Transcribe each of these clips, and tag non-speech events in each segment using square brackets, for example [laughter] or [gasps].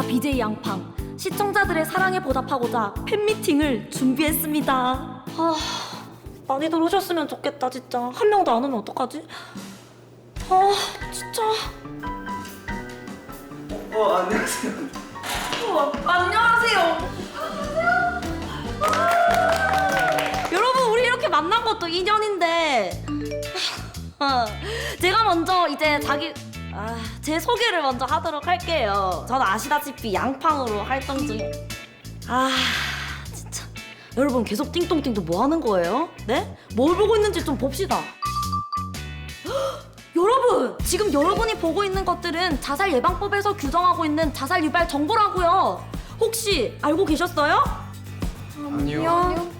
BJ 양팡 시청자들의 사랑에 보답하고자 팬미팅을 준비했습니다. 아, 많이들 오셨으면 좋겠다 진짜. 한 명도 안 오면 어떡하지? 아, 진짜. 어 안녕하세요. 어, 안녕하세요. 여러분 우리 이렇게 만난 것도 인연인데 어, 제가 먼저 이제 자기 아, 제 소개를 먼저 하도록 할게요. 저는 아시다시피 양팡으로 활동 중. 아 진짜 여러분 계속 띵동띵동 뭐 하는 거예요? 네? 뭘 보고 있는지 좀 봅시다. 헉, [gasps] 여러분 지금 여러분이 보고 있는 것들은 자살 예방법에서 규정하고 있는 자살 유발 정보라고요. 혹시 알고 계셨어요? 아니요.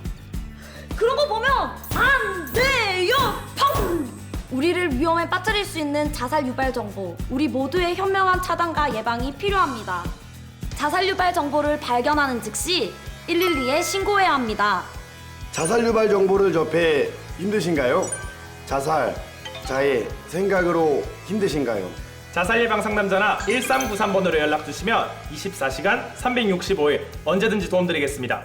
우리를 위험에 빠뜨릴 수 있는 자살 유발 정보. 우리 모두의 현명한 차단과 예방이 필요합니다. 자살 유발 정보를 발견하는 즉시 112에 신고해야 합니다. 자살 유발 정보를 접해 힘드신가요? 자살, 자해, 생각으로 힘드신가요? 자살 예방 상담 전화 1393번으로 연락 주시면 24시간 365일 언제든지 도움드리겠습니다.